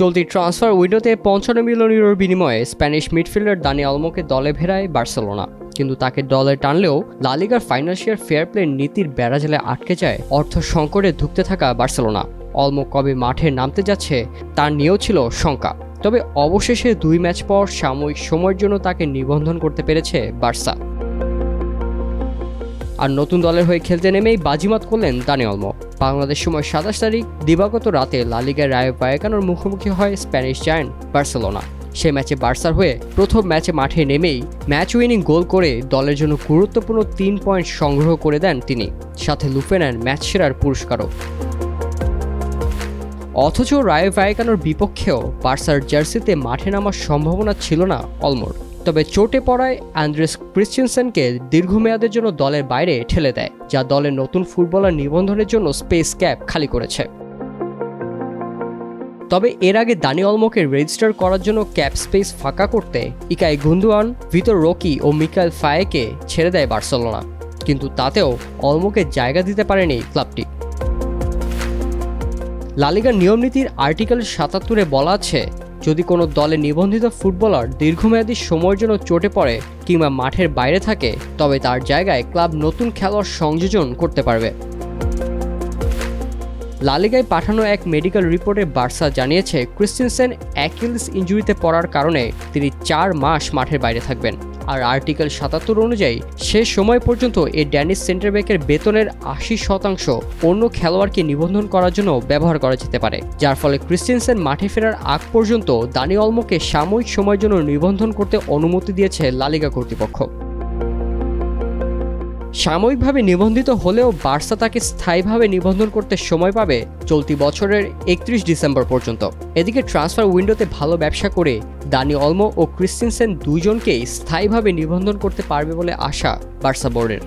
চলতি ট্রান্সফার উইন্ডোতে পঞ্চান্ন মিলিয়ন ইউরোর বিনিময়ে স্প্যানিশ মিডফিল্ডার দানি আলমোকে দলে ভেড়ায় বার্সেলোনা। কিন্তু তাকে দলে টানলেও লালিগার ফাইন্যান্সিয়াল ফেয়ার প্লে নীতির বেড়াজালে আটকে যায় অর্থ সংকটে ধুঁকতে থাকা বার্সেলোনা। অলমো কবে মাঠে নামতে যাচ্ছে তার নিয়েও ছিল শঙ্কা। তবে অবশেষে দুই ম্যাচ পর সাময়িক সময়ের জন্য তাকে নিবন্ধন করতে পেরেছে বার্সা। আর নতুন দলের হয়ে খেলতে নেমেই বাজিমাত করলেন দানি অলমো বাংলাদেশ সময় সাতাশ তারিখ দিবাগত রাতে লালিগার রায় বায়াকানোর মুখোমুখি হয় স্প্যানিশ জায়ান্ট বার্সেলোনা। সে ম্যাচে বার্সার হয়ে প্রথম ম্যাচে মাঠে নেমেই ম্যাচ উইনিং গোল করে দলের জন্য গুরুত্বপূর্ণ তিন পয়েন্ট সংগ্রহ করে দেন তিনি। সাথে লুফে নেন ম্যাচ সেরার পুরস্কারও। অথচ রায় ভায়াকানোর বিপক্ষেও বার্সার জার্সিতে মাঠে নামার সম্ভাবনা ছিল না অলমোর। তবে চোটে পড়ায় অ্যান্ড্রেস ক্রিশ্চিয়ানসেনকে দীর্ঘমেয়াদের জন্য দলের বাইরে ঠেলে দেয়, যা দলের নতুন ফুটবলার নিবন্ধনের জন্য স্পেস ক্যাপ খালি করেছে। তবে এর আগে দানি অলমোকে রেজিস্টার করার জন্য ক্যাপ স্পেস ফাঁকা করতে ইকাই গুন্দুয়ান, ভিতর রকি ও মিকাইল ফায়েকে ছেড়ে দেয় বার্সেলোনা। কিন্তু তাতেও অলমোকে জায়গা দিতে পারেনি ক্লাবটি। লালিগার নিয়মনীতির আর্টিকেল সাতাত্তরে বলা আছে যদি কোনো দলে নিবন্ধিত ফুটবলার দীর্ঘমেয়াদী সময়ের জন্য চোটে পড়ে কিংবা মাঠের বাইরে থাকে, তবে তার জায়গায় ক্লাব নতুন খেলোয়াড় সংযোজন করতে পারবে। লালিগায় পাঠানো এক মেডিকেল রিপোর্টে বার্সা জানিয়েছে, ক্রিস্টিনসেন অ্যাকিলস ইঞ্জুরিতে পড়ার কারণে তিনি চার মাস মাঠের বাইরে থাকবেন। আর আর্টিকেল সাতাত্তর অনুযায়ী, সে সময় পর্যন্ত এই ড্যানিশ সেন্টার ব্যাকের বেতনের আশি শতাংশ অন্য খেলোয়াড়কে নিবন্ধন করার জন্য ব্যবহার করা যেতে পারে, যার ফলে ক্রিস্টিনসেন মাঠে ফেরার আগ পর্যন্ত দানি অলমোকে সাময়িক সময়ের জন্য নিবন্ধন করতে অনুমতি দিয়েছে লালিগা কর্তৃপক্ষ। সাময়িকভাবে নিবন্ধিত হলেও বার্সা তাকে স্থায়ীভাবে নিবন্ধন করতে সময় পাবে চলতি বছরের একত্রিশ ডিসেম্বর পর্যন্ত। এদিকে ট্রান্সফার উইন্ডোতে ভালো ব্যবসা করে দানি অলমো ও ক্রিস্টিনসেন দুজনকেই স্থায়ীভাবে নিবন্ধন করতে পারবে বলে আশা বার্সা বোর্ডের।